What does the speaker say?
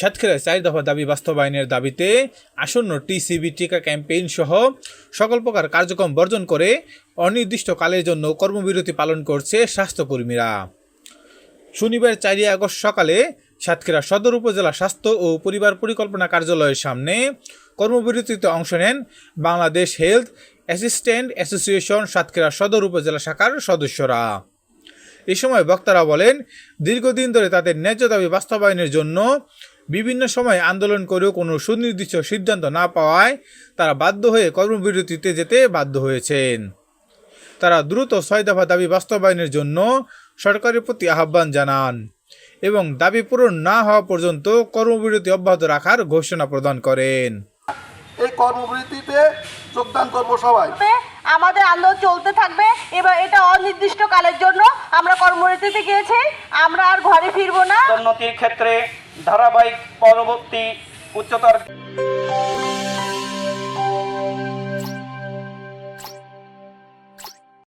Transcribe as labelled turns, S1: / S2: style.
S1: সাতক্ষীরায় চার দফা দাবি বাস্তবায়নের দাবিতে আসন্ন টিসিবি টিকা ক্যাম্পেইন সহ সকল প্রকার কার্যক্রম বর্জন করে অনির্দিষ্টকালের জন্য কর্মবিরতি পালন করছে স্বাস্থ্যকর্মীরা। শনিবার চারই আগস্ট সকালে সাতক্ষীরা সদর উপজেলা স্বাস্থ্য ও পরিবার পরিকল্পনা কার্যালয়ের সামনে কর্মবিরতিতে অংশ নেন Bangladesh health assistant association Satkhira Sadar Upazila শাখার সদস্যরা। এ সময় বক্তারা বলেন, দীর্ঘদিন ধরে তাদের ন্যায্য দাবি বাস্তবায়নের জন্য বিভিন্ন সময় আন্দোলন করেও কোনো সুনির্দিষ্ট সিদ্ধান্ত না পাওয়ায় তারা বাধ্য হয়ে কর্মবিরতিতে যেতে বাধ্য হয়েছেন। তারা দ্রুত ছয় দফা দাবি বাস্তবায়নের জন্য সরকারের প্রতি আহ্বান জানান এবং দাবি পূরণ না হওয়া পর্যন্ত কর্মবিরতি অব্যাহত রাখার ঘোষণা প্রদান করেন।
S2: এই কর্মবিরতিতে যোগদান করব সবাই।
S3: আমাদের আন্দোলন চলতে থাকবে এবার এটা অনির্দিষ্ট কালের জন্য আমরা কর্মরতিতে গিয়েছি আমরা আর ঘরে ফিরবো না।
S4: উন্নতির ক্ষেত্রে ধারাবাহিক পরবর্তী উচ্চতর